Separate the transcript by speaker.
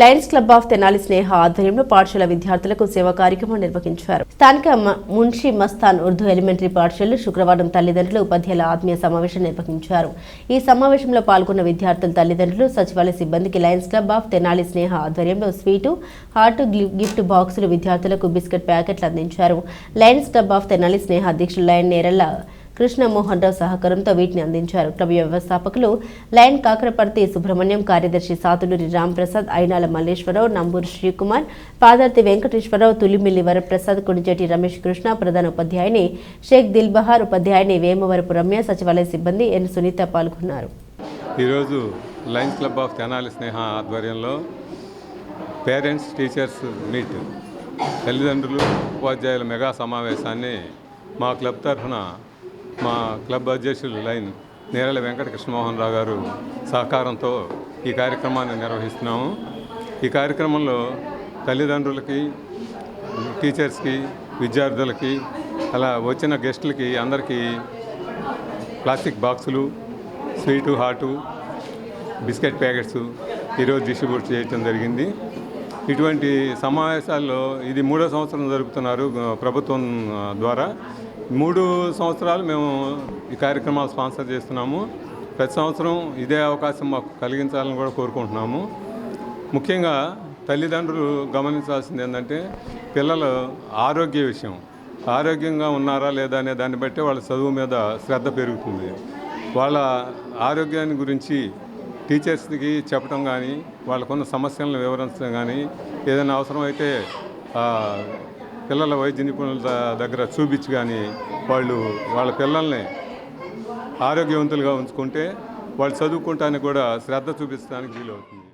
Speaker 1: Lions Club of Tenali Sneha ఆధ్వర్యంలో పాఠశాల విద్యార్థులకు సేవా కార్యక్రమం నిర్వహించారు. స్థానిక మున్షీ మున్షి మస్తాన్ ఉర్దూ ఎలిమెంటరీ పాఠశాలలో శుక్రవారం తల్లిదండ్రులు ఉపాధ్యాయుల ఆత్మీయ సమావేశం నిర్వహించారు. ఈ సమావేశంలో పాల్గొన్న విద్యార్థుల తల్లిదండ్రులు సచివాలయ సిబ్బందికి Lions Club of Tenali Sneha ఆధ్వర్యంలో స్వీటు హాట్ గిఫ్ట్ బాక్సులు విద్యార్థులకు బిస్కెట్ ప్యాకెట్లు అందించారు. Lions Club of Tenali Sneha అధ్యక్షులు లయన్ నేరల్ల కృష్ణమోహన్ రావు సహకారంతో వీటిని అందించారు. క్లబ్ వ్యవస్థాపకులు లయన్ కాకరపర్తి సుబ్రహ్మణ్యం కార్యదర్శి సాతులూరి రాంప్రసాద్ అయినాల మల్లేశ్వరరావు నంబూరు శ్రీకుమార్ పాదర్తి వెంకటేశ్వరరావు తులిమిల్లి వరప్రసాద్ కుడిజటి రమేష్ కృష్ణ ప్రధాన ఉపాధ్యాయుని షేక్ దిల్బహార్ ఉపాధ్యాయుని వేమవరపు రమ్య సచివాలయ సిబ్బంది ఎన్. సునీత పాల్గొన్నారు.
Speaker 2: ఈరోజు Lions Club of Tenali Sneha ఆధ్వర్యంలో పేరెంట్స్ టీచర్స్ మీట్. తల్లిదండ్రులు ఉపాధ్యాయుల మెగా సమావేశాన్ని మా క్లబ్ తరఫున మా క్లబ్ అధ్యక్షులు లైన్ నేరళ వెంకట కృష్ణమోహన్ రావు గారు సహకారంతో ఈ కార్యక్రమాన్ని నిర్వహిస్తున్నాము. ఈ కార్యక్రమంలో తల్లిదండ్రులకి టీచర్స్కి విద్యార్థులకి అలా వచ్చిన గెస్టులకి అందరికీ ప్లాస్టిక్ బాక్సులు స్వీటు హాటు బిస్కెట్ ప్యాకెట్స్ ఈరోజు డిస్ట్రిబ్యూట్ చేయటం జరిగింది. ఇటువంటి సమావేశాల్లో ఇది మూడో సంవత్సరం జరుపుతున్నారు ప్రభుత్వం ద్వారా. మూడు సంవత్సరాలు మేము ఈ కార్యక్రమాలు స్పాన్సర్ చేస్తున్నాము. ప్రతి సంవత్సరం ఇదే అవకాశం మాకు కలిగించాలని కూడా కోరుకుంటున్నాము. ముఖ్యంగా తల్లిదండ్రులు గమనించాల్సింది ఏంటంటే పిల్లలు ఆరోగ్య విషయం. ఆరోగ్యంగా ఉన్నారా లేదా అనే దాన్ని బట్టి వాళ్ళ చదువు మీద శ్రద్ధ పెరుగుతుంది. వాళ్ళ ఆరోగ్యాన్ని గురించి టీచర్స్కి చెప్పడం కానీ వాళ్ళకున్న సమస్యలను వివరించడం కానీ ఏదైనా అవసరమైతే అయితే పిల్లల వైద్య నిపుణుల దగ్గర చూపించి కానీ వాళ్ళు వాళ్ళ పిల్లల్ని ఆరోగ్యవంతులుగా ఉంచుకుంటే వాళ్ళు చదువుకుంటానికి కూడా శ్రద్ధ చూపించడానికి వీలవుతుంది.